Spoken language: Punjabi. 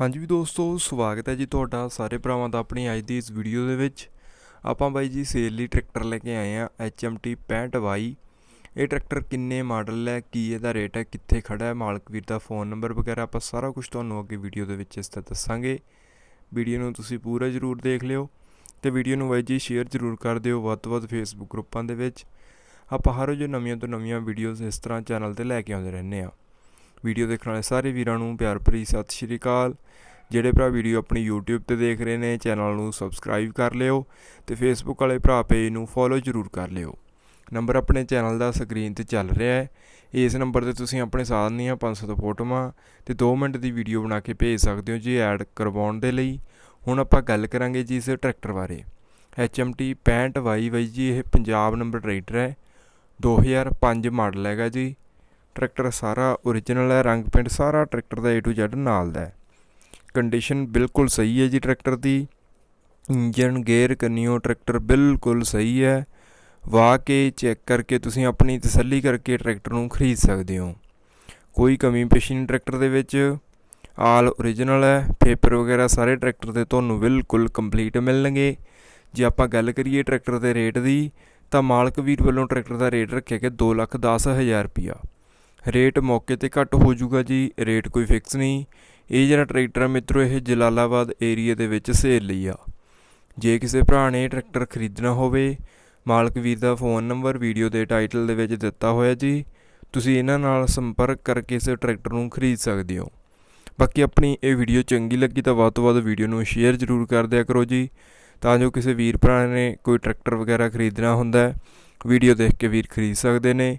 ਹਾਂਜੀ ਵੀ ਦੋਸਤੋ, ਸਵਾਗਤ ਹੈ ਜੀ ਤੁਹਾਡਾ ਸਾਰੇ ਭਰਾਵਾਂ ਦਾ ਆਪਣੀ ਅੱਜ ਦੀ ਇਸ ਵੀਡੀਓ ਦੇ ਵਿੱਚ। ਆਪਾਂ ਬਾਈ ਜੀ ਸੇਲ ਲਈ ਟਰੈਕਟਰ ਲੈ ਕੇ ਆਏ ਆ HMT 65Y ਇਹ ਟਰੈਕਟਰ ਕਿੰਨੇ ਮਾਡਲ ਹੈ, ਕੀ ਇਹਦਾ ਰੇਟ ਹੈ, ਕਿੱਥੇ ਖੜਾ ਹੈ, ਮਾਲਕ ਵੀਰ ਦਾ ਫੋਨ ਨੰਬਰ ਵਗੈਰਾ ਆਪਾਂ ਸਾਰਾ ਕੁਝ ਤੁਹਾਨੂੰ ਅੱਗੇ ਵੀਡੀਓ ਦੇ ਵਿੱਚ ਇਸ ਤਰ੍ਹਾਂ ਦੱਸਾਂਗੇ। ਵੀਡੀਓ ਨੂੰ ਤੁਸੀਂ ਪੂਰਾ ਜ਼ਰੂਰ ਦੇਖ ਲਿਓ ਤੇ ਵੀਡੀਓ ਨੂੰ ਬਾਈ ਜੀ ਸ਼ੇਅਰ ਜ਼ਰੂਰ ਕਰ ਦਿਓ ਵੱਧ ਤੋਂ ਵੱਧ ਫੇਸਬੁੱਕ ਗਰੁੱਪਾਂ ਦੇ ਵਿੱਚ। ਆਪਾਂ ਹਰ ਰੋਜ਼ ਨਵੀਆਂ ਤੋਂ ਨਵੀਆਂ ਵੀਡੀਓਜ਼ ਇਸ ਤਰ੍ਹਾਂ ਚੈਨਲ ਤੇ ਲੈ ਕੇ ਆਉਂਦੇ ਰਹਿੰਦੇ ਆ ਵੀਡੀਓ ਦੇਖਣ ਵਾਲੇ ਸਾਰੇ ਵੀਰਾਂ ਨੂੰ ਪਿਆਰ ਭਰੀ ਸਤਿ ਸ਼੍ਰੀ ਅਕਾਲ। ਜਿਹੜੇ ਭਰਾ ਵੀਡੀਓ ਆਪਣੀ YouTube ਤੇ ਦੇਖ ਰਹੇ ਨੇ, ਚੈਨਲ ਨੂੰ ਸਬਸਕ੍ਰਾਈਬ ਕਰ ਲਿਓ ਤੇ Facebook ਵਾਲੇ ਭਰਾ ਪੇਜ ਨੂੰ ਫੋਲੋ ਜ਼ਰੂਰ ਕਰ ਲਿਓ। ਨੰਬਰ ਆਪਣੇ ਚੈਨਲ ਦਾ ਸਕਰੀਨ ਤੇ ਚੱਲ ਰਿਹਾ ਹੈ। ਇਸ ਨੰਬਰ ਤੇ ਤੁਸੀਂ ਆਪਣੇ ਸਾਥ ਦੀਆਂ 500 ਤੋਂ ਫੋਟੋਆਂ ਤੇ 2 ਮਿੰਟ ਦੀ ਵੀਡੀਓ ਬਣਾ ਕੇ ਭੇਜ ਸਕਦੇ ਹੋ ਜੀ ਐਡ ਕਰਵਾਉਣ ਦੇ ਲਈ। ਹੁਣ ਆਪਾਂ ਗੱਲ ਕਰਾਂਗੇ ਜੀ ਇਸ ਟਰੈਕਟਰ ਬਾਰੇ। HMT 65Y ਬਾਈ ਜੀ, ਇਹ ਪੰਜਾਬ ਨੰਬਰ ਟਰੈਕਟਰ ਹੈ। 2005 ਮਾਡਲ ਹੈਗਾ ਜੀ। ਟਰੈਕਟਰ ਸਾਰਾ ਓਰੀਜਨਲ ਹੈ, ਰੰਗ ਪਿੰਡ ਸਾਰਾ ਟਰੈਕਟਰ ਦਾ A to Z ਨਾਲ ਦਾ ਹੈ। ਕੰਡੀਸ਼ਨ ਬਿਲਕੁਲ ਸਹੀ ਹੈ ਜੀ ਟਰੈਕਟਰ ਦੀ। ਇੰਜਨ ਗੇਅਰ ਕੰਨਿਓ ਟਰੈਕਟਰ ਬਿਲਕੁਲ ਸਹੀ ਹੈ। ਵਾਹ ਕੇ ਚੈੱਕ ਕਰਕੇ ਤੁਸੀਂ ਆਪਣੀ ਤਸੱਲੀ ਕਰਕੇ ਟਰੈਕਟਰ ਨੂੰ ਖਰੀਦ ਸਕਦੇ ਹੋ। ਕੋਈ ਕਮੀ ਪੇਸ਼ੀ ਨਹੀਂ ਟਰੈਕਟਰ ਦੇ ਵਿੱਚ। ਆਲ ਓਰੀਜਨਲ ਹੈ ਪੇਪਰ ਵਗੈਰਾ ਸਾਰੇ ਟਰੈਕਟਰ ਦੇ ਤੁਹਾਨੂੰ ਬਿਲਕੁਲ ਕੰਪਲੀਟ ਮਿਲਣਗੇ। ਜੇ ਆਪਾਂ ਗੱਲ ਕਰੀਏ ਟਰੈਕਟਰ ਦੇ ਰੇਟ ਦੀ, ਤਾਂ ਮਾਲਕ ਵੀਰ ਵੱਲੋਂ ਟਰੈਕਟਰ ਦਾ ਰੇਟ ਰੱਖਿਆ ਗਿਆ ਦੋ ਲੱਖ ਦਸ ਹਜ਼ਾਰ ਰੁਪਿਆ ਰੇਟ ਮੌਕੇ ਤੇ ਘੱਟ ਹੋ ਜਾਊਗਾ ਜੀ, ਰੇਟ ਕੋਈ ਫਿਕਸ ਨਹੀਂ। ਇਹ ਜਿਹੜਾ ਟਰੈਕਟਰ ਆ ਮਿੱਤਰੋ, ਇਹ ਜਲਾਲਾਬਾਦ ਏਰੀਆ ਦੇ ਵਿੱਚ ਸੇਲ ਲਈ ਆ। ਜੇ ਕਿਸੇ ਭਰਾ ਨੇ ਟਰੈਕਟਰ ਖਰੀਦਣਾ ਹੋਵੇ, ਮਾਲਕ ਵੀਰ ਦਾ ਫੋਨ ਨੰਬਰ, ਵੀਡੀਓ ਦੇ ਟਾਈਟਲ ਦੇ ਵਿੱਚ ਦਿੱਤਾ ਹੋਇਆ ਜੀ, ਤੁਸੀਂ ਇਹਨਾਂ ਨਾਲ ਸੰਪਰਕ ਕਰਕੇ ਇਸ ਟਰੈਕਟਰ ਨੂੰ ਖਰੀਦ ਸਕਦੇ ਹੋ। ਬਾਕੀ ਆਪਣੀ ਇਹ ਵੀਡੀਓ ਚੰਗੀ ਲੱਗੀ ਤਾਂ ਵੱਧ ਤੋਂ ਵੱਧ ਵੀਡੀਓ ਨੂੰ ਸ਼ੇਅਰ ਜ਼ਰੂਰ ਕਰ ਦਿਆ ਕਰੋ ਜੀ, ਤਾਂ ਜੋ ਕਿਸੇ ਵੀਰ ਭਰਾ ਨੇ ਕੋਈ ਟਰੈਕਟਰ ਵਗੈਰਾ ਖਰੀਦਣਾ ਹੁੰਦਾ ਹੈ, ਵੀਡੀਓ ਦੇਖ ਕੇ ਵੀਰ ਖਰੀਦ ਸਕਦੇ ਨੇ।